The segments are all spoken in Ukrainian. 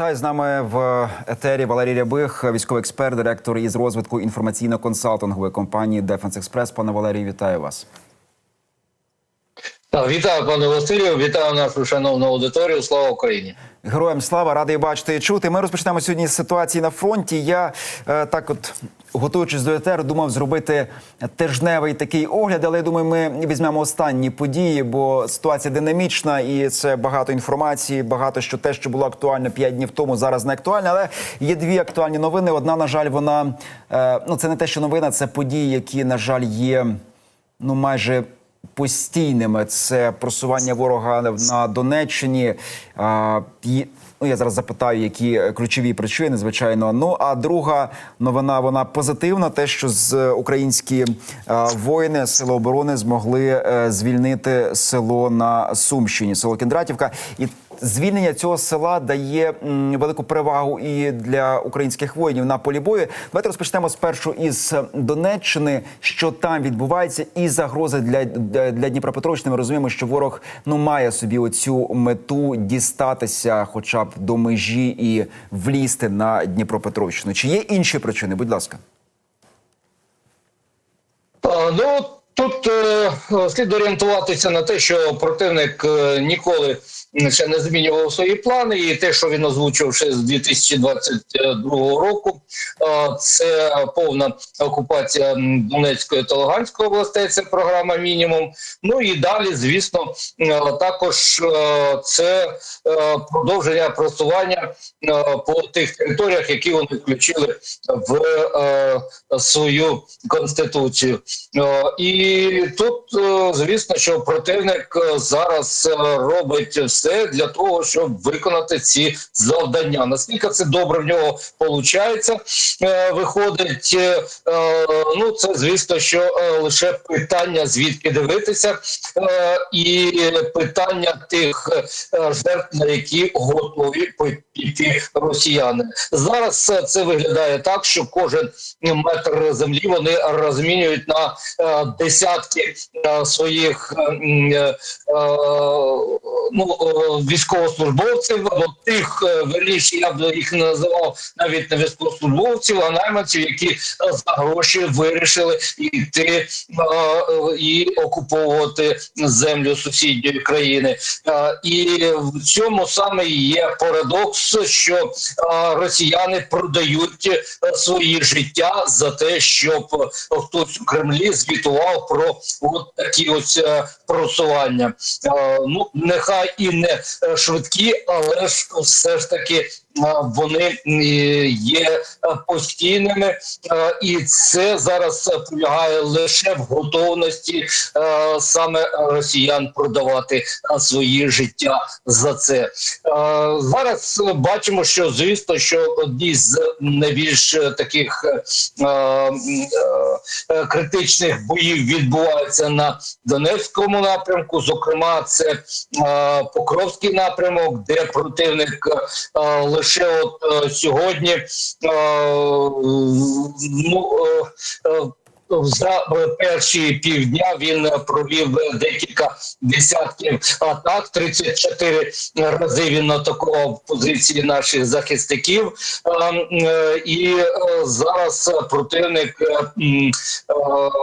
Та з нами в етері Валерій Рябих, військовий експерт, директор із розвитку інформаційно-консалтингової компанії Defense Express. Пане Валерію, вітаю вас. Вітаю, пане Василю, вітаю нашу шановну аудиторію. Слава Україні! Героям слава, радий бачити і чути. Ми розпочнемо сьогодні з ситуації на фронті. Я е, так, от готуючись до етеру, думав зробити тижневий такий огляд, але я думаю, ми візьмемо останні події, бо ситуація динамічна і це багато інформації, багато що те, що було актуально 5 днів тому, зараз не актуальне. Але є дві актуальні новини. Одна, на жаль, вона е, ну це не те, що новина, це події, які на жаль є ну майже постійними. Це просування ворога на Донеччині. Ну, я зараз запитаю, які ключові причини, звичайно. Ну а друга новина вона позитивна. Те, що з українські а, воїни сили оборони змогли е, звільнити село на Сумщині, село Кіндратівка. І звільнення цього села дає велику перевагу і для українських воїнів на полі бою. Давайте розпочнемо спершу із Донеччини, що там відбувається, і загрози для, для, Дніпропетровщини. Ми розуміємо, що ворог ну має собі оцю мету дістатися, хоча б до межі і влізти на Дніпропетровщину. Чи є інші причини? Будь ласка. А, ну тут е, слід орієнтуватися на те, що противник е, ніколи ще не змінював свої плани, і те, що він озвучив ще з 2022 року, е, це повна окупація Донецької та Луганської областей. Це програма мінімум. Ну і далі, звісно, е, також е, це продовження просування по тих територіях, які вони включили в свою конституцію. І тут, звісно, що противник зараз робить все для того, щоб виконати ці завдання. Наскільки це добре в нього виходить, виходить, е, е, ну це звісно, що е, лише питання звідки дивитися, е, і питання тих е, жертв, на які готові піти росіяни. Зараз е, це виглядає так, що кожен метр землі вони розмінюють на е, десятки е, своїх е, е, ну, е, військовослужбовців, або тих е, верніше, я б їх називав навіть не військовослужбовців, а найманців, які е, за гроші вирішили йти е, і окуповувати землю сусідньої країни. І в цьому саме є парадокс, що росіяни продають свої життя за те, щоб хтось у Кремлі звітував про от такі ось просування. Ну нехай і не е, швидкі, але ж все ж таки е, вони є е, постійними, і це зараз полягає лише в готовності саме росіян продавати свої життя за це. Зараз бачимо, що звісно, що одні з найбільш таких критичних боїв відбуваються на Донецькому напрямку. Зокрема, це е, Покровський напрямок, де противник е, лише от е, сьогодні е, ну, е, е, за перші півдня він е, провів декілька десятків атак. 34 рази він атакував позиції наших захисників, Е, е, і е, зараз противник е, е,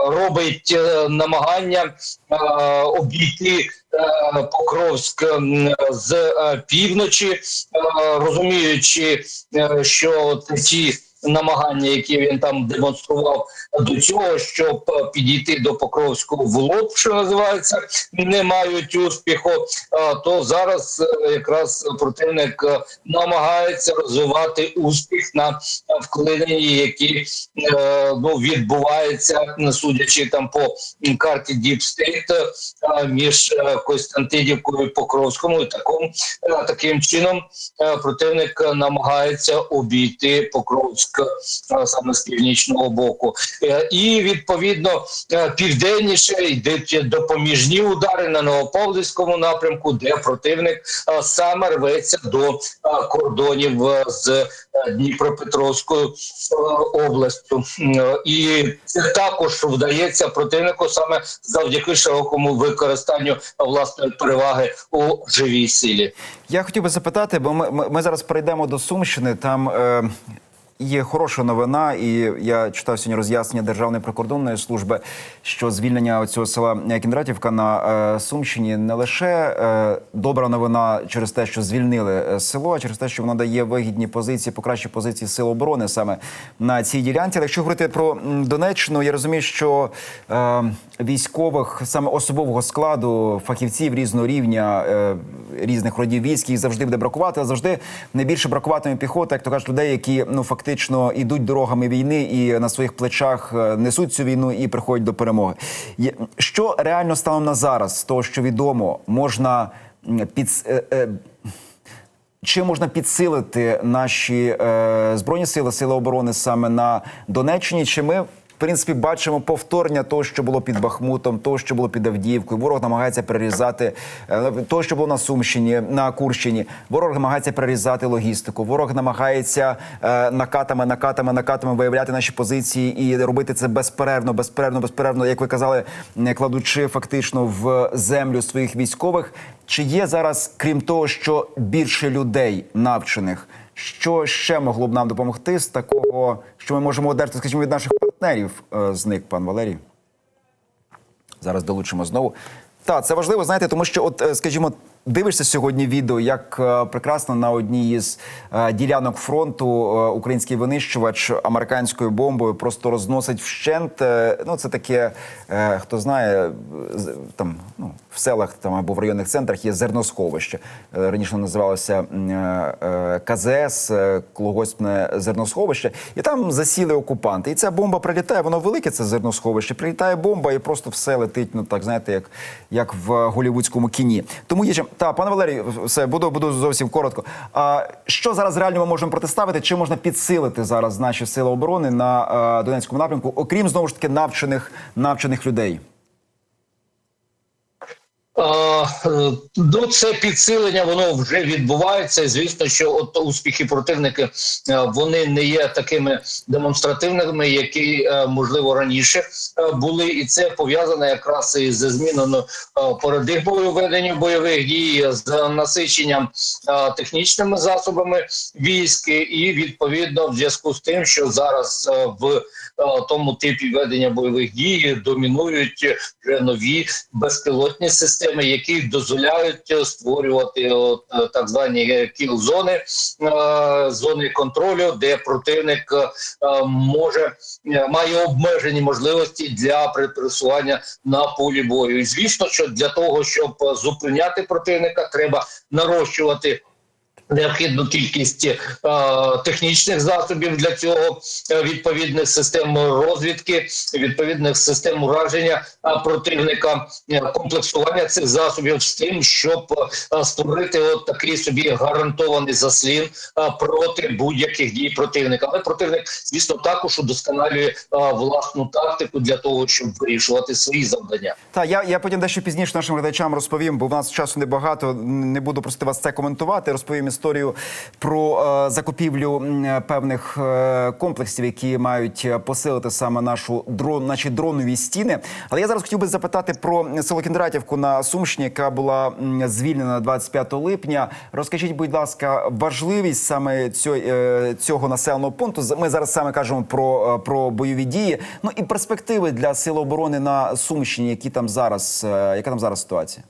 робить е, намагання е, обійти. е, Покровськ з е, півночі, е, розуміючи, е, що ті намагання, які він там демонстрував до цього, щоб е, підійти до Покровського в лоб, що називається, не мають успіху. А, То зараз е, якраз противник е, намагається розвивати успіх на вклиненні, які е, ну відбуваються, судячи там по карті е, між е, Костянтинівкою і Покровському. І таком е, таким чином е, противник намагається обійти Покровськ е, саме з північного боку, Е, і відповідно е, південніше йдуть допоміжні удари на Новоповдівському напрямку, де противник е, саме рветься до е, кордонів е, з е, Дніпропетровською е, областю, Е, і це також вдається противнику саме завдяки широкому використанню власної переваги у живій силі. Я хотів би запитати, бо ми, ми, ми зараз перейдемо до Сумщини. Там е, є хороша новина, і я читав сьогодні роз'яснення Державної прикордонної служби, що звільнення цього села Кіндратівка на е, Сумщині не лише е, добра новина через те, що звільнили е, село, а через те, що воно дає вигідні позиції, покращі позиції сил оборони саме на цій ділянці. Але якщо говорити про Донеччину, я розумію, що е, військових саме особового складу, фахівців різного рівня, е, різних родів військ їх завжди буде бракувати, але завжди найбільше бракуватиме піхота, як то кажуть, людей, які ну фактично ідуть дорогами війни і на своїх плечах е, несуть цю війну і приходять до перемоги. Що реально станом на зараз, з того, що відомо, можна під е, чи можна підсилити наші е, збройні сили, сили оборони саме на Донеччині? Чи ми принципі бачимо повторення того, що було під Бахмутом, того, що було під Авдіївкою? Ворог намагається перерізати е, того, що було на Сумщині, на Курщині. Ворог намагається перерізати логістику. Ворог намагається е, накатами, накатами, накатами виявляти наші позиції і робити це безперервно, безперервно, безперервно, як ви казали, кладучи фактично в землю своїх військових. Чи є зараз, крім того, що більше людей навчених, що ще могло б нам допомогти з такого, що ми можемо одержати, скажімо, від наших партнерів? Е, Зник пан Валерій. Зараз долучимо знову. Так, це важливо, знаєте, тому що, от, е, скажімо, дивишся сьогодні відео, як е, прекрасно на одній із е, ділянок фронту е, український винищувач американською бомбою просто розносить вщент. Ну, це таке, хто знає, там ну, в селах там або в районних центрах є зерносховище. Раніше називалося КЗС, е, колгоспне зерносховище, і там засіли окупанти. І ця бомба прилітає, воно велике, це зерносховище. Прилітає бомба, і просто все летить. Ну так знаєте, як, як в голівудському кіні. Тому є. Та пане Валерій, все буду, буду зовсім коротко. А що зараз реально ми можемо протиставити? Чи можна підсилити зараз наші сили оборони на а, Донецькому напрямку, окрім знову ж таки навчених навчених людей? Ну, це підсилення, воно вже відбувається. Звісно, що от успіхи противника е, вони не є такими демонстративними, які е, можливо раніше е, були, і це пов'язано якраз із зміною парадигмою ведення бойових дій з насиченням технічними засобами військ, і відповідно в зв'язку з тим, що зараз в тому типі ведення бойових дій домінують вже нові безпілотні системи, які дозволяють е, створювати от, е, так звані кіл-зони, е, зони контролю, де противник може має обмежені можливості для пересування на полі бою. І звісно, що для того, щоб зупиняти противника, треба нарощувати. Необхідну кількість е, технічних засобів для цього, е, відповідних систем розвідки, відповідних систем ураження е, противника, е, комплексування цих засобів з тим, щоб е, створити от такий собі гарантований заслін е, проти будь-яких дій противника. Але противник, звісно, також удосконалює е, власну тактику для того, щоб вирішувати свої завдання. Та я, я потім дещо пізніше нашим глядачам розповім, бо в нас часу небагато. Не буду просити вас це коментувати. Розповім історію про е, закупівлю певних е, комплексів, які мають е, посилити саме нашу дрон, наші дронові стіни. Але я зараз хотів би запитати про село Кіндратівку на Сумщині, яка була звільнена 25 липня. Розкажіть, будь ласка, важливість саме цього, населеного пункту. Ми зараз саме кажемо про, про бойові дії. Ну і перспективи для сил оборони на Сумщині, які там зараз, яка там зараз ситуація?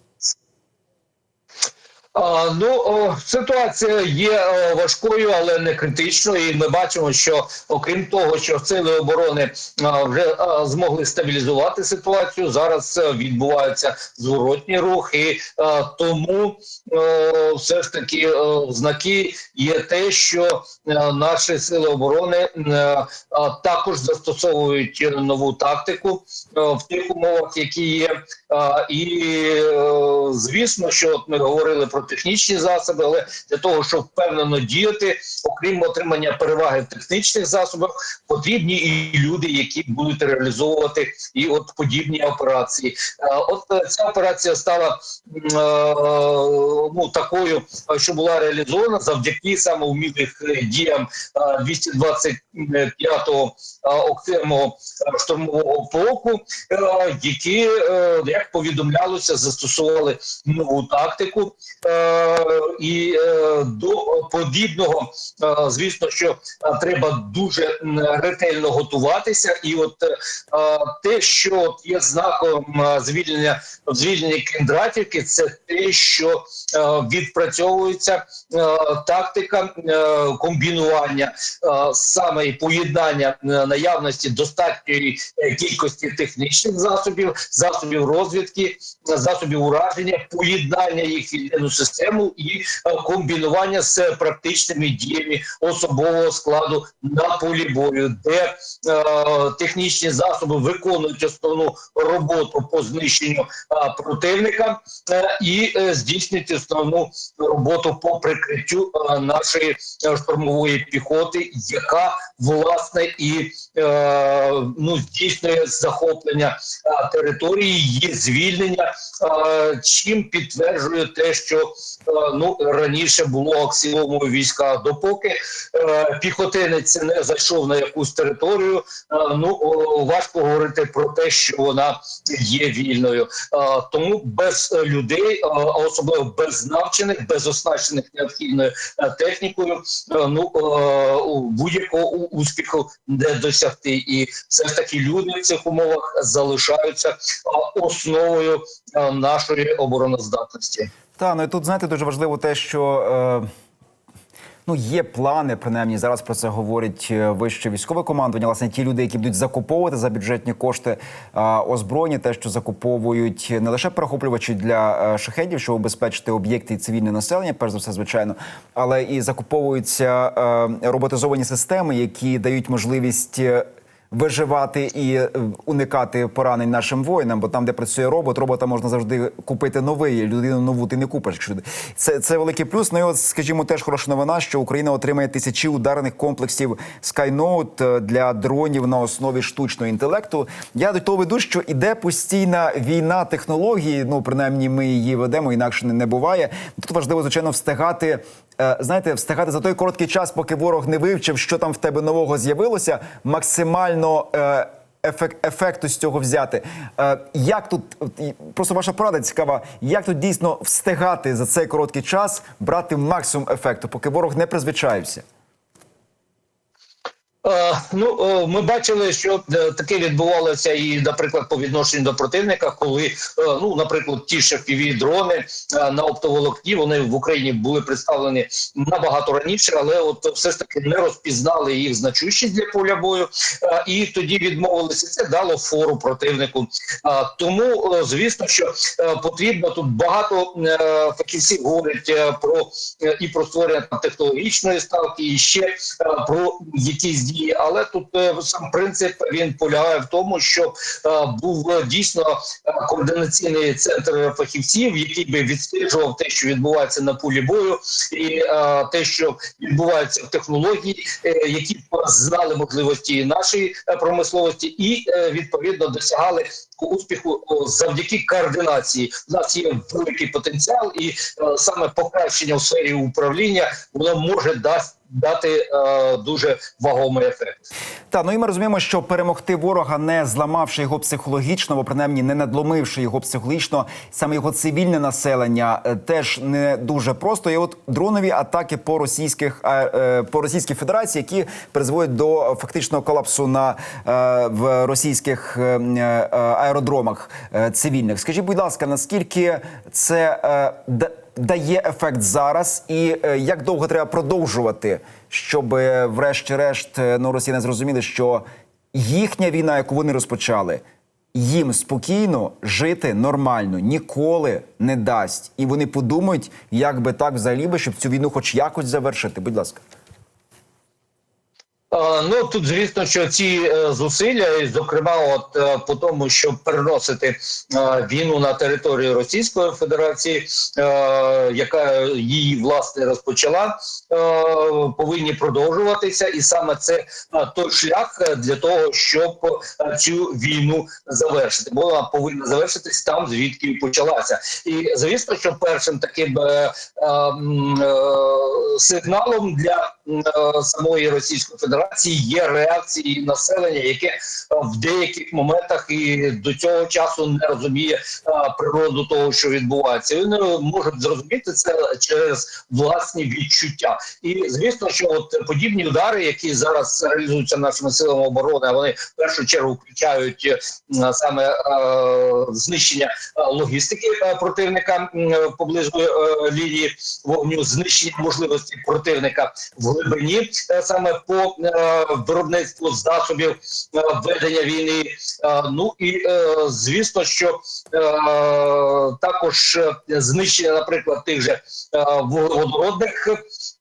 Ну ситуація є важкою, але не критичною. І ми бачимо, що окрім того, що сили оборони вже змогли стабілізувати ситуацію. Зараз е, відбуваються зворотні рухи, тому все ж таки знаки є те, що е, наші сили оборони е, також застосовують нову тактику в тих умовах, які є. І звісно, що от ми говорили про технічні засоби, але для того, щоб впевнено діяти, окрім отримання переваги в технічних засобах, потрібні і люди, які будуть реалізовувати і от подібні операції. От е, ця операція стала е, ну такою, що була реалізована завдяки саме умілих е, діям е, 225-го е, окремого штурмового полку, які, як повідомлялося, застосували нову тактику. Е, І е, до подібного, е, звісно, що треба дуже ретельно готуватися. І от те, що є знаком звільнення звільнення Кендратівки, це те, що відпрацьовується тактика комбінування саме поєднання наявності достатньої кількості технічних засобів, засобів розвідки, засобів ураження, поєднання їх єдину систему і е, комбінування з практичними діями особового складу на полі бою, де е, технічні засоби виконують основну роботу по знищенню е, противника і здійснюють основну роботу по прикриттю нашої штурмової піхоти, яка власне і ну здійснює захоплення території, її звільнення, чим підтверджує те, що е, ну раніше було аксіомою війська, допоки е, піхотинець не зайшов на якусь територію. е, ну важко говорити про те, що вона є вільною. Тому без людей, а особливо без навчених, без оснащених необхідною технікою, ну будь-якого успіху не досягти. І все ж таки люди в цих умовах залишаються основою нашої обороноздатності. Та ну і тут знаєте дуже важливо те, що. Е... Ну, є плани, принаймні зараз про це говорить е, вище військове командування. Власне, ті люди, які будуть закуповувати за бюджетні кошти а, озброєння, те, що закуповують не лише перехоплювачі для е, шахедів, щоб обезпечити об'єкти і цивільне населення, перш за все, звичайно, але і закуповуються е, роботизовані системи, які дають можливість. Виживати і е, уникати поранень нашим воїнам, бо там, де працює робот, робота можна завжди купити новий. Людину нову ти не купиш. Якщо це, це великий плюс. Ну і от, скажімо, теж хороша новина, що Україна отримає тисячі ударних комплексів Skynote е, для дронів на основі штучного інтелекту. Я до того веду, що іде постійна війна технології. Ну принаймні, ми її ведемо, інакше не буває. Тут важливо звичайно встигати. Е, Знаєте, встигати за той короткий час, поки ворог не вивчив, що там в тебе нового з'явилося, максимально е, ефект, ефекту з цього взяти. Е, як тут просто ваша порада цікава, як тут дійсно встигати за цей короткий час брати максимум ефекту, поки ворог не призвичаєвся? Е, Ну, е, ми бачили, що е, таке відбувалося і, наприклад, по відношенню до противника, коли, ну, наприклад, ті ж дрони на оптоволокні вони в Україні були представлені набагато раніше, але от все ж таки не розпізнали їх значущість для поля бою, і тоді відмовилися. Це дало фору противнику. Тому, звісно, що потрібно тут багато фахівців говорять про і про створення технологічної ставки, і ще про якісь дії. Але тут е, сам принцип він полягає в тому, що е, був е, дійсно координаційний центр фахівців, який би відстежував те, що відбувається на полі бою, і те, що відбувається в технології, які б знали можливості нашої промисловості, і відповідно досягали успіху завдяки координації. У нас є великий потенціал, і саме покращення в сфері управління воно може дасть. Дати е, дуже вагомий ефект. Та ну і ми розуміємо, що перемогти ворога, не зламавши його психологічно, або принаймні не надломивши його психологічно, саме його цивільне населення е, теж не дуже просто. І от дронові атаки по російських а, е, по Російській Федерації, які призводять до фактичного колапсу на е, в російських е, е, аеродромах е, цивільних. Скажіть, будь ласка, наскільки це е, дає ефект зараз, і е, як довго треба продовжувати, щоб е, врешті-решт е, ну, росіяни зрозуміли, що їхня війна, яку вони розпочали, їм спокійно жити нормально ніколи не дасть, і вони подумають, як би так взагалі щоб цю війну хоч якось завершити. Будь ласка. Е, Ну тут звісно, що ці е, зусилля, і зокрема, от е, по тому, щоб переносити війну на територію Російської Федерації, яка її власне розпочала, повинні продовжуватися, і саме це той шлях для того, щоб цю війну завершити. Бо вона повинна завершитись там, звідки почалася. І звісно, що першим таким е, е, м, е, сигналом для самої Російської Федерації є реакції населення, яке е, в деяких моментах і до цього часу не розуміє е, природу того, що відбувається. Вони можуть зрозуміти це через власні відчуття. І звісно, що от подібні удари, які зараз реалізуються нашими силами оборони, вони в першу чергу включають е, саме знищення логістики противника поблизу лінії вогню, знищення можливості противника в глибині саме по е, виробництву засобів е, ведення війни. Е, Ну і звісно, що також знищення, наприклад, тих же вуглеводородних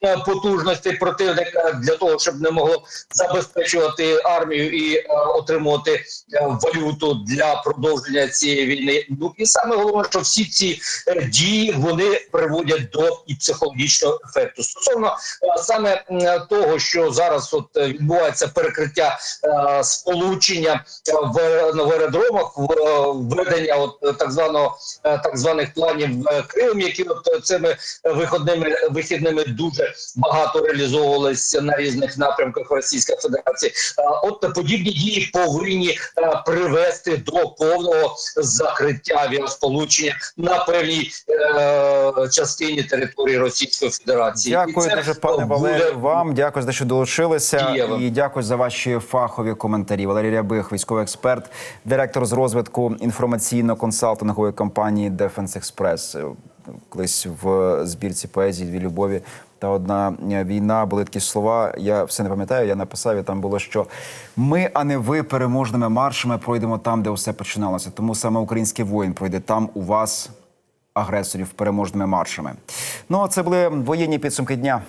потужностей противника для того, щоб не могло забезпечувати армію і е, отримувати е, валюту для продовження цієї війни. Ну і саме головне, що всі ці е, дії вони приводять до і психологічного ефекту. Стосовно саме того, що зараз от відбувається перекриття сполучення в на аеродромах, в введення от так званого так званих планів Крим, які от цими виходними вихідними дуже багато реалізовувалися на різних напрямках Російської Федерації. Е, От подібні дії повинні е, привести до повного закриття авіасполучення на певній е, частині території Російської Федерації. Дякую дуже, пане буде Валерію. Вам дякую за те, що долучилися. Дієво. І дякую за ваші фахові коментарі. Валерій Рябих, військовий експерт, директор з розвитку інформаційно-консалтингової компанії Defense Express. Колись в збірці поезії Дві любові та одна війна були такі слова. Я все не пам'ятаю. Я написав і там було, що ми, а не ви, переможними маршами пройдемо там, де все починалося. Тому саме український воїн пройде там у вас агресорів переможними маршами. Ну а це були воєнні підсумки дня.